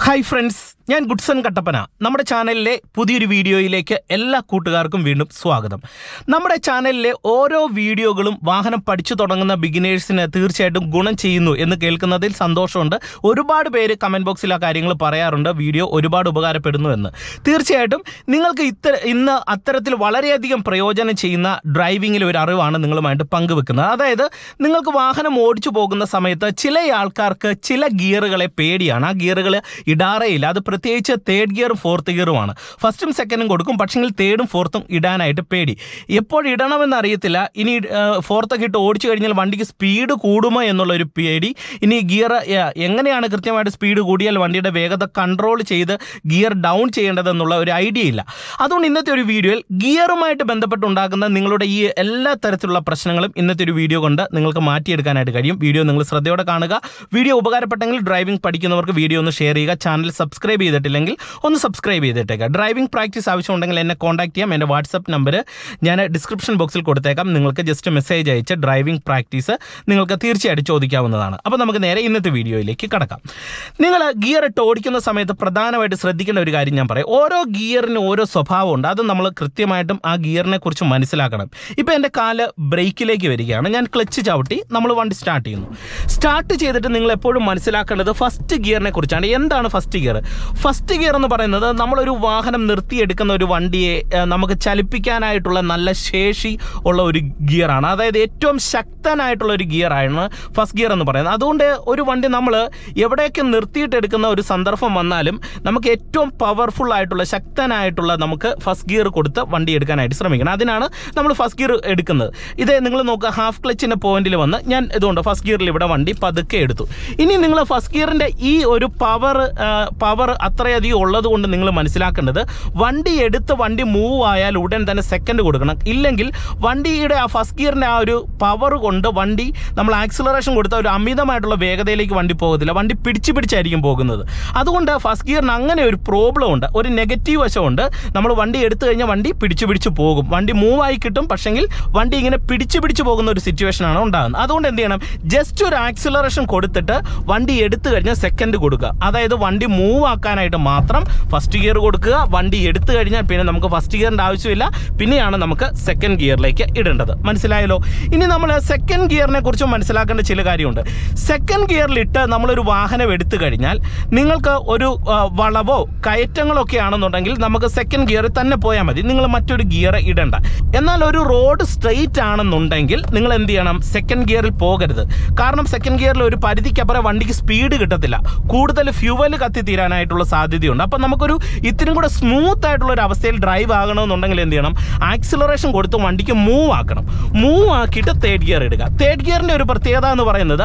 Hi friends ഞാൻ Goodson Kattappana. നമ്മുടെ ചാനലിലെ പുതിയൊരു വീഡിയോയിലേക്ക് എല്ലാ കൂട്ടുകാർക്കും വീണ്ടും സ്വാഗതം. നമ്മുടെ ചാനലിലെ ഓരോ വീഡിയോകളും വാഹനം പഠിച്ചു തുടങ്ങുന്ന ബിഗിനേഴ്സിന് തീർച്ചയായിട്ടും ഗുണം ചെയ്യുന്നു എന്ന് കേൾക്കുന്നതിൽ സന്തോഷമുണ്ട്. ഒരുപാട് പേര് കമന്റ് ബോക്സിൽ ആ കാര്യങ്ങൾ പറയാറുണ്ട്. വീഡിയോ ഒരുപാട് ഉപകാരപ്പെടുന്നു എന്ന്. തീർച്ചയായിട്ടും നിങ്ങൾക്ക് ഇത്ര ഇന്ന് അത്തരത്തിൽ വളരെയധികം പ്രയോജനം ചെയ്യുന്ന ഡ്രൈവിങ്ങിൽ ഒരു അറിവാണ് നിങ്ങളുമായിട്ട് പങ്കുവെക്കുന്നത്. അതായത് നിങ്ങൾക്ക് വാഹനം ഓടിച്ചു പോകുന്ന സമയത്ത് ചില ആൾക്കാർക്ക് ചില ഗിയറുകളെ പേടിയാണ്. ആ ഗിയറുകൾ ഇടാറേയില്ല. അത് പ്രത്യേകിച്ച് തേർഡ് ഗിയറും ഫോർത്ത് ഗിയറുമാണ് ഫസ്റ്റും സെക്കൻഡും കൊടുക്കും. പക്ഷെങ്കിൽ തേർഡും ഫോർത്തും ഇടാനായിട്ട് പേടി. എപ്പോൾ ഇടണമെന്ന് അറിയത്തില്ല ഇനി ഫോർത്തൊക്കെ ഇട്ട് ഓടിച്ചു കഴിഞ്ഞാൽ വണ്ടിക്ക് സ്പീഡ് കൂടുമോ എന്നുള്ളൊരു പേടി. ഇനി ഗിയർ എങ്ങനെയാണ് കൃത്യമായിട്ട് സ്പീഡ് കൂടിയാൽ വണ്ടിയുടെ വേഗത കൺട്രോൾ ചെയ്ത് ഗിയർ ഡൗൺ ചെയ്യേണ്ടതെന്നുള്ള ഒരു ഐഡിയ ഇല്ല. അതുകൊണ്ട് ഇന്നത്തെ ഒരു വീഡിയോയിൽ ഗിയറുമായിട്ട് ബന്ധപ്പെട്ടുണ്ടാകുന്ന നിങ്ങളുടെ ഈ എല്ലാ തരത്തിലുള്ള പ്രശ്നങ്ങളും ഇന്നത്തെ ഒരു വീഡിയോ കൊണ്ട് നിങ്ങൾക്ക് മാറ്റിയെടുക്കാനായിട്ട് കഴിയും. വീഡിയോ നിങ്ങൾ ശ്രദ്ധയോടെ കാണുക. വീഡിയോ ഉപകാരപ്പെട്ടെങ്കിൽ ഡ്രൈവിംഗ് പഠിക്കുന്നവർക്ക് വീഡിയോ ഒന്ന് ഷെയർ ചെയ്യുക. ചാനൽ സബ്സ്ക്രൈബ് ചെയ്തിട്ടില്ലെങ്കിൽ ഒന്ന് സബ്സ്ക്രൈബ് ചെയ്തിട്ടേക്കുക ഡ്രൈവിംഗ് പ്രാക്ടീസ് ആവശ്യമുണ്ടെങ്കിൽ എന്നെ കോൺടാക്ട് ചെയ്യാം. എന്റെ വാട്സപ്പ് നമ്പർ ഞാൻ ഡിസ്ക്രിപ്ഷൻ ബോക്സിൽ കൊടുത്തേക്കാം. നിങ്ങൾക്ക് ജസ്റ്റ് മെസ്സേജ് അയച്ച് ഡ്രൈവിംഗ് പ്രാക്ടീസ് നിങ്ങൾക്ക് തീർച്ചയായിട്ടും ചോദിക്കാവുന്നതാണ്. അപ്പോൾ നമുക്ക് നേരെ ഇന്നത്തെ വീഡിയോയിലേക്ക് കടക്കാം. നിങ്ങൾ ഗിയർ ഇട്ട് ഓടിക്കുന്ന സമയത്ത് പ്രധാനമായിട്ട് ശ്രദ്ധിക്കേണ്ട ഒരു കാര്യം ഞാൻ പറയാം. ഓരോ ഗിയറിന് ഓരോ സ്വഭാവമുണ്ട് അത് നമ്മൾ കൃത്യമായിട്ടും ആ ഗിയറിനെ കുറിച്ച് മനസ്സിലാക്കണം. ഇപ്പോൾ എന്റെ കാൽ ബ്രേക്കിലേക്ക് വരികയാണ്. ഞാൻ ക്ലച്ച് ചവിട്ടി നമ്മൾ വണ്ടി സ്റ്റാർട്ട് ചെയ്യുന്നു. സ്റ്റാർട്ട് ചെയ്തിട്ട് നിങ്ങൾ എപ്പോഴും മനസ്സിലാക്കേണ്ടത് ഫസ്റ്റ് ഗിയറിനെ കുറിച്ചാണ്. എന്താണ് ഫസ്റ്റ് ഗിയർ ഫസ്റ്റ് ഗിയർ എന്ന് പറയുന്നത് നമ്മളൊരു വാഹനം നിർത്തിയെടുക്കുന്ന ഒരു വണ്ടിയെ നമുക്ക് ചലിപ്പിക്കാനായിട്ടുള്ള നല്ല ശേഷി ഉള്ള ഒരു ഗിയറാണ് അതായത് ഏറ്റവും ശക്തനായിട്ടുള്ള ഒരു ഗിയറാണ് ഫസ്റ്റ് ഗിയർ എന്ന് പറയുന്നത്. അതുകൊണ്ട് ഒരു വണ്ടി നമ്മൾ എവിടെയൊക്കെ നിർത്തിയിട്ടെടുക്കുന്ന ഒരു സന്ദർഭം വന്നാലും നമുക്ക് ഏറ്റവും പവർഫുൾ ആയിട്ടുള്ള ശക്തനായിട്ടുള്ള നമുക്ക് ഫസ്റ്റ് ഗിയർ കൊടുത്ത് വണ്ടി എടുക്കാനായിട്ട് ശ്രമിക്കണം. അതിനാണ് നമ്മൾ ഫസ്റ്റ് ഗിയർ എടുക്കുന്നത്. ഇത് നിങ്ങൾ നോക്കുക ഹാഫ് ക്ലച്ചിന്റെ പോയിന്റിൽ വന്ന് ഞാൻ ഇതുകൊണ്ട് ഫസ്റ്റ് ഗിയറിൽ ഇവിടെ വണ്ടി പതുക്കെ എടുത്തു. ഇനി നിങ്ങൾ ഫസ്റ്റ് ഗിയറിന്റെ ഈ ഒരു പവർ പവർ അത്രയധികം ഉള്ളത് കൊണ്ട് നിങ്ങൾ മനസ്സിലാക്കേണ്ടത് വണ്ടി എടുത്ത് വണ്ടി മൂവ് ആയാൽ ഉടൻ തന്നെ സെക്കൻഡ് കൊടുക്കണം. ഇല്ലെങ്കിൽ വണ്ടിയുടെ ആ ഫസ്റ്റ് ഗിയറിന്റെ ആ ഒരു പവർ കൊണ്ട് വണ്ടി നമ്മൾ ആക്സിലറേഷൻ കൊടുത്ത ഒരു അമിതമായിട്ടുള്ള വേഗതയിലേക്ക് വണ്ടി പോകത്തില്ല. വണ്ടി പിടിച്ച് പിടിച്ചായിരിക്കും പോകുന്നത്. അതുകൊണ്ട് ഫസ്റ്റ് ഗിയറിന് അങ്ങനെ ഒരു പ്രോബ്ലം ഉണ്ട്. ഒരു നെഗറ്റീവ് വശമുണ്ട്. നമ്മൾ വണ്ടി എടുത്തു കഴിഞ്ഞാൽ വണ്ടി പിടിച്ച് പിടിച്ച് പോകും. വണ്ടി മൂവ് ആയി കിട്ടും. പക്ഷെങ്കിൽ വണ്ടി ഇങ്ങനെ പിടിച്ച് പിടിച്ച് പോകുന്ന ഒരു സിറ്റുവേഷനാണ് ഉണ്ടാകുന്നത്. അതുകൊണ്ട് എന്ത് ചെയ്യണം? ജസ്റ്റ് ഒരു ആക്സിലറേഷൻ കൊടുത്തിട്ട് വണ്ടി എടുത്തു കഴിഞ്ഞാൽ സെക്കൻഡ് കൊടുക്കുക. അതായത് വണ്ടി മൂവ് ആക്കാനായിട്ട് മാത്രം ഫസ്റ്റ് ഗിയർ കൊടുക്കുക. വണ്ടി എടുത്തു കഴിഞ്ഞാൽ പിന്നെ നമുക്ക് ഫസ്റ്റ് ഗിയറിന്റെ ആവശ്യമില്ല. പിന്നെയാണ് നമുക്ക് സെക്കൻഡ് ഗിയറിലേക്ക് ഇടേണ്ടത്. മനസ്സിലായല്ലോ? ഇനി നമ്മൾ സെക്കൻഡ് ഗിയറിനെ കുറിച്ച് മനസ്സിലാക്കേണ്ട ചില കാര്യമുണ്ട്. സെക്കൻഡ് ഗിയറിലിട്ട് നമ്മളൊരു വാഹനം എടുത്തു കഴിഞ്ഞാൽ നിങ്ങൾക്ക് ഒരു വളവോ കയറ്റങ്ങളോ ഒക്കെ ആണെന്നുണ്ടെങ്കിൽ നമുക്ക് സെക്കൻഡ് ഗിയറിൽ തന്നെ പോയാൽ മതി. നിങ്ങൾ മറ്റൊരു ഗിയർ ഇടണ്ട. എന്നാൽ ഒരു റോഡ് സ്ട്രെയിറ്റ് ആണെന്നുണ്ടെങ്കിൽ നിങ്ങൾ എന്ത് ചെയ്യണം? സെക്കൻഡ് ഗിയറിൽ പോകരുത്. കാരണം സെക്കൻഡ് ഗിയറിൽ ഒരു പരിധിക്കപ്പുറം വണ്ടിക്ക് സ്പീഡ് കിട്ടത്തില്ല. കൂടുതൽ ഫ്യൂവൽ കത്തി തീരാനായിട്ടുള്ള സാധ്യതയുണ്ട്. അപ്പം നമുക്കൊരു ഇത്തിരി കൂടെ സ്മൂത്ത് ആയിട്ടുള്ള ഒരു അവസ്ഥയിൽ ഡ്രൈവ് ആകണമെന്നുണ്ടെങ്കിൽ എന്ത് ചെയ്യണം? ആക്സിലറേഷൻ കൊടുത്ത് വണ്ടിക്ക് മൂവ് ആക്കണം. മൂവ് ആക്കിയിട്ട് തേർഡ് ഗിയർ ഇടുക തേർഡ് ഗിയറിന്റെ ഒരു പ്രത്യേകത എന്ന് പറയുന്നത്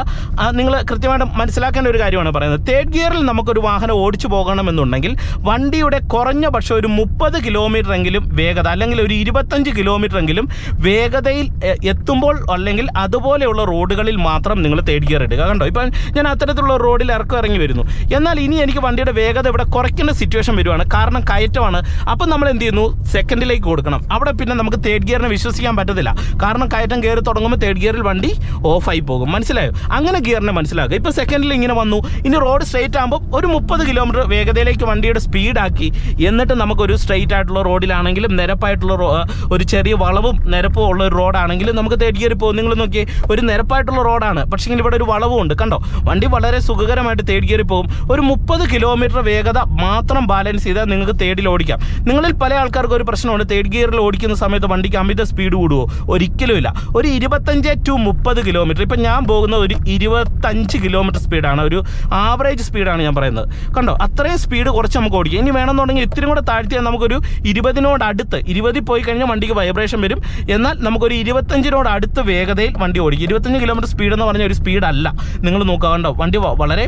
നിങ്ങൾ കൃത്യമായിട്ട് മനസ്സിലാക്കേണ്ട ഒരു കാര്യമാണ് പറയുന്നത്. തേർഡ് ഗിയറിൽ നമുക്കൊരു വാഹനം ഓടിച്ചു പോകണമെന്നുണ്ടെങ്കിൽ വണ്ടിയുടെ കുറഞ്ഞ പക്ഷെ ഒരു മുപ്പത് കിലോമീറ്റർ എങ്കിലും വേഗത അല്ലെങ്കിൽ ഒരു ഇരുപത്തഞ്ച് കിലോമീറ്റർ എങ്കിലും വേഗതയിൽ എത്തുമ്പോൾ അല്ലെങ്കിൽ അതുപോലെയുള്ള റോഡുകളിൽ മാത്രം നിങ്ങൾ തേർഡ് ഗിയർ ഇടുക. കണ്ടോ? ഇപ്പം ഞാൻ അത്തരത്തിലുള്ള റോഡിൽ ഇറക്കം ഇറങ്ങി വരുന്നു. എന്നാൽ ഇനി എനിക്ക് വണ്ടിയുടെ വേഗത ഇവിടെ കുറയ്ക്കേണ്ട സിറ്റുവേഷൻ വരുവാണ്. കാരണം കയറ്റമാണ്. അപ്പം നമ്മൾ എന്ത് ചെയ്യുന്നു? സെക്കൻഡിലേക്ക് കൊടുക്കണം. അവിടെ പിന്നെ നമുക്ക് തേർഡ് ഗിയറിനെ വിശ്വസിക്കാൻ പറ്റത്തില്ല. കാരണം കയറ്റം കയറി തുടങ്ങുമ്പോൾ തേർഡ് ഗിയറിൽ വണ്ടി ഓഫായി പോകും. മനസ്സിലായോ? അങ്ങനെ ഗിയറിനെ മനസ്സിലാക്കുക. ഇപ്പോൾ സെക്കൻഡിൽ ഇങ്ങനെ വന്നു. ഇനി റോഡ് സ്ട്രെയിറ്റ് ആകുമ്പോൾ ഒരു മുപ്പത് കിലോമീറ്റർ വേഗതയിലേക്ക് വണ്ടിയുടെ സ്പീഡാക്കി എന്നിട്ട് നമുക്കൊരു സ്ട്രെയിറ്റ് ആയിട്ടുള്ള റോഡിലാണെങ്കിലും നിരപ്പായിട്ടുള്ള ഒരു ചെറിയ വളവും നിരപ്പും ഉള്ള ഒരു റോഡാണെങ്കിലും നമുക്ക് തേർഡ് ഗിയറിൽ പോകും. നിങ്ങൾ നോക്കിയേ ഒരു നിരപ്പായിട്ടുള്ള റോഡാണ് പക്ഷേ ഇവിടെ ഒരു വളവും ഉണ്ട്. കണ്ടോ? വണ്ടി വളരെ സുഖകരമായിട്ട് തേർഡ് ഗിയറിൽ പോകും. ഒരു മുപ്പത് കിലോമീറ്റർ വേഗത മാത്രം ബാലൻസ് ചെയ്താൽ നിങ്ങൾക്ക് തേർഡിൽ ഓടിക്കാം. നിങ്ങളിൽ പല ആൾക്കാർക്ക് ഒരു പ്രശ്നമുണ്ട്. തേർഡ് ഗിയറിൽ ഓടിക്കുന്ന സമയത്ത് വണ്ടിക്ക് അമിത സ്പീഡ് കൂടുമോ ഒരിക്കലുമില്ല. ഒരു ഇരുപത്തഞ്ച് ടു മുപ്പത് കിലോമീറ്റർ ഇപ്പം ഞാൻ പോകുന്ന ഒരു ഇരുപത്തഞ്ച് കിലോമീറ്റർ സ്പീഡാണ് ഒരു ആവറേജ് സ്പീഡാണ് ഞാൻ പറയുന്നത്. കണ്ടോ? അത്രയും സ്പീഡ് കുറച്ച് നമുക്ക് ഓടിക്കാം. ഇനി വേണമെന്നുണ്ടെങ്കിൽ ഇത്തിരി കൂടെ താഴ്ത്തിയാൽ നമുക്കൊരു ഇരുപതിനോട് അടുത്ത് ഇരുപതിൽ പോയി കഴിഞ്ഞാൽ വണ്ടിക്ക് വൈബ്രേഷൻ വരും. എന്നാൽ നമുക്കൊരു ഇരുപത്തഞ്ചിനോട് അടുത്ത് വേഗതയിൽ വണ്ടി ഓടിക്കും. ഇരുപത്തഞ്ച് കിലോമീറ്റർ സ്പീഡ് എന്ന് പറഞ്ഞ ഒരു സ്പീഡല്ല നിങ്ങൾ നോക്കുക കണ്ടോ? വണ്ടി വളരെ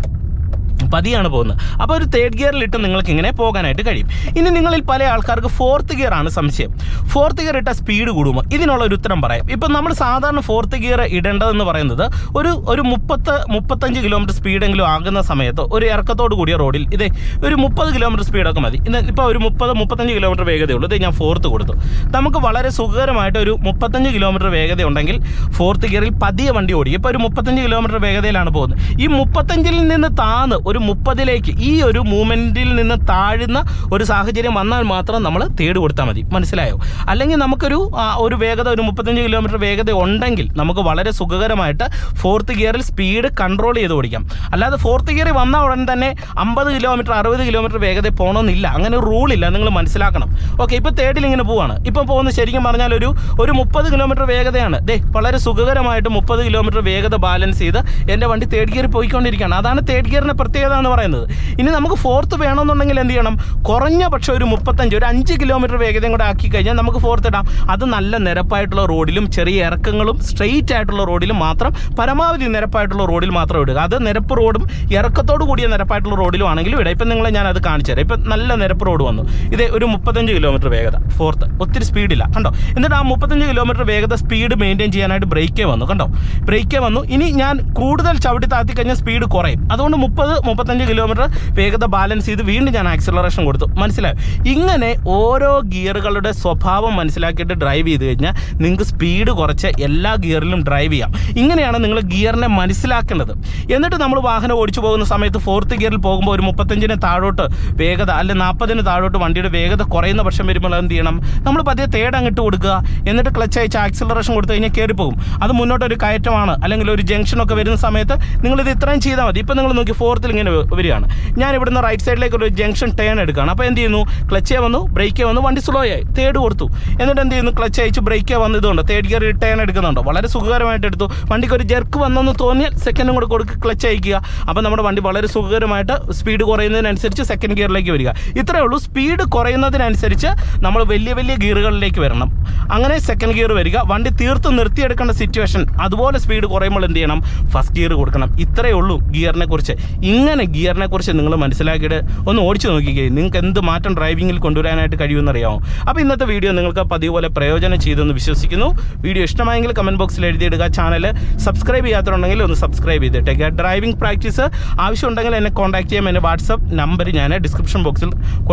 പതിയാണ് പോകുന്നത്. അപ്പോൾ ഒരു തേർഡ് ഗിയറിൽ ഗിയറിലിട്ട് നിങ്ങൾക്ക് ഇങ്ങനെ പോകാനായിട്ട് കഴിയും. ഇനി നിങ്ങളിൽ പല ആൾക്കാർക്ക് ഫോർത്ത് ഗിയർ ആണ് സംശയം. ഫോർത്ത് ഗിയർ ഇട്ട സ്പീഡ് കൂടുമോ ഇതിനുള്ള ഒരു ഉത്തരം പറയാം. ഇപ്പം നമ്മൾ സാധാരണ ഫോർത്ത് ഗിയർ ഇടേണ്ടതെന്ന് പറയുന്നത് ഒരു ഒരു മുപ്പത്ത് മുപ്പത്തഞ്ച് കിലോമീറ്റർ സ്പീഡെങ്കിലും ആകുന്ന സമയത്ത് ഒരു ഇറക്കത്തോട് കൂടിയ റോഡിൽ ഇതേ ഒരു മുപ്പത് കിലോമീറ്റർ സ്പീഡൊക്കെ മതി. ഇന്ന് ഇപ്പോൾ ഒരു മുപ്പത് മുപ്പത്തഞ്ച് കിലോമീറ്റർ വേഗതയുള്ളൂ. ഇത് ഞാൻ ഫോർത്ത് കൊടുത്തു. നമുക്ക് വളരെ സുഖകരമായിട്ട് ഒരു മുപ്പത്തഞ്ച് കിലോമീറ്റർ വേഗത ഉണ്ടെങ്കിൽ ഫോർത്ത് ഗിയറിൽ പതിയെ വണ്ടി ഓടിക്കും. ഇപ്പോൾ ഒരു മുപ്പത്തഞ്ച് കിലോമീറ്റർ വേഗതയിലാണ് പോകുന്നത്. ഈ മുപ്പത്തഞ്ചിൽ നിന്ന് താന്ന് ഒരു മുപ്പതിലേക്ക് ഈ ഒരു മൂവ്മെന്റിൽ നിന്ന് താഴുന്ന ഒരു സാഹചര്യം വന്നാൽ മാത്രം നമ്മൾ തേട് കൊടുത്താൽ മതി. മനസ്സിലായോ? അല്ലെങ്കിൽ നമുക്കൊരു ഒരു വേഗത ഒരു മുപ്പത്തഞ്ച് കിലോമീറ്റർ വേഗത ഉണ്ടെങ്കിൽ നമുക്ക് വളരെ സുഖകരമായിട്ട് ഫോർത്ത് ഗിയറിൽ സ്പീഡ് കൺട്രോൾ ചെയ്ത് ഓടിക്കാം. അല്ലാതെ ഫോർത്ത് ഗിയറിൽ വന്ന ഉടൻ തന്നെ അമ്പത് കിലോമീറ്റർ അറുപത് കിലോമീറ്റർ വേഗത പോകണമെന്നില്ല അങ്ങനെ ഒരു റൂളില്ല നിങ്ങൾ മനസ്സിലാക്കണം. ഓക്കെ ഇപ്പോൾ തേർഡിൽ ഇങ്ങനെ പോവാണ്. ഇപ്പം പോകുന്നത് ശരിക്കും പറഞ്ഞാൽ ഒരു ഒരു മുപ്പത് കിലോമീറ്റർ വേഗതയാണ്. ദേ വളരെ സുഖകരമായിട്ട് മുപ്പത് കിലോമീറ്റർ വേഗത ബാലൻസ് ചെയ്ത് എന്റെ വണ്ടി തേർഡ് ഗിയറിൽ പോയിക്കൊണ്ടിരിക്കുകയാണ്. അതാണ് തേർഡ് ഗിയറിന്റെ പ്രത്യേകത എന്ന് പറയുന്നത്. ഇനി നമുക്ക് ഫോർത്ത് വേണമെന്നുണ്ടെങ്കിൽ എന്ത് ചെയ്യണം? കുറഞ്ഞ പക്ഷേ ഒരു മുപ്പത്തഞ്ച് ഒരു അഞ്ച് കിലോമീറ്റർ വേഗതയും കൂടെ ആക്കി കഴിഞ്ഞാൽ നമുക്ക് ഫോർത്ത് ഇടാം. അത് നല്ല നിരപ്പായിട്ടുള്ള റോഡിലും ചെറിയ ഇറക്കങ്ങളും സ്ട്രെയിറ്റ് ആയിട്ടുള്ള റോഡിലും മാത്രം പരമാവധി നിരപ്പായിട്ടുള്ള റോഡിൽ മാത്രം ഇടുക. അത് നിരപ്പ് റോഡും ഇറക്കത്തോട് കൂടിയ നിരപ്പായിട്ടുള്ള റോഡിലും ആണെങ്കിലും ഇടാം. ഇപ്പം നിങ്ങളെ ഞാൻ അത് കാണിച്ചു തരാം. ഇപ്പം നല്ല നിരപ്പ് റോഡ് വന്നു. ഇത് ഒരു മുപ്പത്തഞ്ച് കിലോമീറ്റർ വേഗത. ഫോർത്ത് ഒത്തിരി സ്പീഡില്ല കണ്ടോ? എന്നിട്ട് ആ മുപ്പത്തഞ്ച് കിലോമീറ്റർ വേഗത സ്പീഡ് മെയിന്റെയിൻ ചെയ്യാനായിട്ട് ബ്രേക്കേ വന്നു. കണ്ടോ? ബ്രേക്കേ വന്നു. ഇനി ഞാൻ കൂടുതൽ ചവിട്ടി താത്തി കഴിഞ്ഞാൽ സ്പീഡ് കുറയും. അതുകൊണ്ട് മുപ്പത് മുപ്പത്തഞ്ച് കിലോമീറ്റർ വേഗത ബാലൻസ് ചെയ്ത് വീണ്ടും ഞാൻ ആക്സിലറേഷൻ കൊടുത്തു. മനസ്സിലായോ? ഇങ്ങനെ ഓരോ ഗിയറുകളുടെ സ്വഭാവം മനസ്സിലാക്കിയിട്ട് ഡ്രൈവ് ചെയ്ത് കഴിഞ്ഞാൽ നിങ്ങൾക്ക് സ്പീഡ് കുറച്ച് എല്ലാ ഗിയറിലും ഡ്രൈവ് ചെയ്യാം. ഇങ്ങനെയാണ് നിങ്ങൾ ഗിയറിനെ മനസ്സിലാക്കേണ്ടത്. എന്നിട്ട് നമ്മൾ വാഹനം ഓടിച്ചു പോകുന്ന സമയത്ത് ഫോർത്ത് ഗിയറിൽ പോകുമ്പോൾ ഒരു മുപ്പത്തഞ്ചിന് താഴോട്ട് വേഗത അല്ലെ നാൽപ്പതിന് താഴോട്ട് വണ്ടിയുടെ വേഗത കുറയുന്ന പക്ഷം വരുമ്പോൾ എന്ത് ചെയ്യണം? നമ്മൾ പതിയെ തേട് അങ്ങിട്ട് കൊടുക്കുക എന്നിട്ട് ക്ലച്ച് അയച്ച് ആക്സിലറേഷൻ കൊടുത്തു കഴിഞ്ഞാൽ കയറിപ്പോകും അത് മുന്നോട്ടൊരു കയറ്റമാണ്. അല്ലെങ്കിൽ ഒരു ജംഗ്ഷനൊക്കെ വരുന്ന സമയത്ത് നിങ്ങളിത് ഇത്രയും ചെയ്താൽ മതി. ഇപ്പം നിങ്ങൾ നോക്കി ഫോർത്തിൽ ഇങ്ങനെ വരികയാണ്. ഞാൻ ഇവിടുന്ന് റൈറ്റ് സൈഡിലേക്ക് ഒരു ജംഗ്ഷൻ ടേൺ എടുക്കുകയാണ്. അപ്പോൾ എന്ത് ചെയ്യുന്നു? ക്ലച്ചേ വന്നു ബ്രേക്കേ വന്നു വണ്ടി സ്ലോ ആയി. തേർഡ് കൊടുത്തു. എന്നിട്ട് എന്ത് ചെയ്യുന്നു? ക്ലച്ച് അയച്ച് ബ്രേക്കേ വന്ന്. ഇതുണ്ട് തേർഡ് ഗിയർ ടേൺ എടുക്കുന്നുണ്ടോ. വളരെ സുഖകരമായിട്ട് എടുത്തു. വണ്ടിക്ക് ഒരു ജെർക്ക് വന്നെന്ന് തോന്നിയാൽ സെക്കൻഡും കൂടെ കൊടുക്കുക ക്ലച്ച് അയക്കുക. അപ്പോൾ നമ്മുടെ വണ്ടി വളരെ സുഖകരമായിട്ട് സ്പീഡ് കുറയുന്നതിനനുസരിച്ച് സെക്കൻഡ് ഗിയറിലേക്ക് വരിക. ഇത്രയേ ഉള്ളൂ. സ്പീഡ് കുറയുന്നതിനനുസരിച്ച് നമ്മൾ വലിയ വലിയ ഗിയറുകളിലേക്ക് വരണം. അങ്ങനെ സെക്കൻഡ് ഗിയർ വരിക. വണ്ടി തീർത്ത് നിർത്തിയെടുക്കേണ്ട സിറ്റുവേഷൻ അതുപോലെ സ്പീഡ് കുറയുമ്പോൾ എന്ത് ചെയ്യണം? ഫസ്റ്റ് ഗിയർ കൊടുക്കണം. ഇത്രയേ ഉള്ളൂ ഗിയറിനെ കുറിച്ച്. ഇങ്ങനെ ഗിയറിനെ കുറിച്ച് നിങ്ങൾ മനസ്സിലാക്കിയിട്ട് ഒന്ന് ഓടിച്ചു നോക്കിക്കേ. നിങ്ങൾക്ക് എന്ത് മാറ്റം ഡ്രൈവിങ്ങിൽ കൊണ്ടുവരാനായിട്ട് കഴിയുമെന്നറിയാമോ? അപ്പോൾ ഇന്നത്തെ വീഡിയോ നിങ്ങൾക്ക് പതിവ് പോലെ പ്രയോജനം ചെയ്തെന്ന് വിശ്വസിക്കുന്നു. വീഡിയോ ഇഷ്ടമായെങ്കിൽ കമന്റ് ബോക്സിൽ എഴുതിയിടുക ചാനൽ സബ്സ്ക്രൈബ് ചെയ്യാത്തതുണ്ടെങ്കിൽ ഒന്ന് സബ്സ്ക്രൈബ് ചെയ്തിട്ടേക്കുക ഡ്രൈവിംഗ് പ്രാക്ടീസ് ആവശ്യമുണ്ടെങ്കിൽ എന്നെ കോൺടാക്ട് ചെയ്യാം. എന്റെ വാട്സപ്പ് നമ്പർ ഞാൻ ഡിസ്ക്രിപ്ഷൻ ബോക്സിൽ കൊടുക്കും.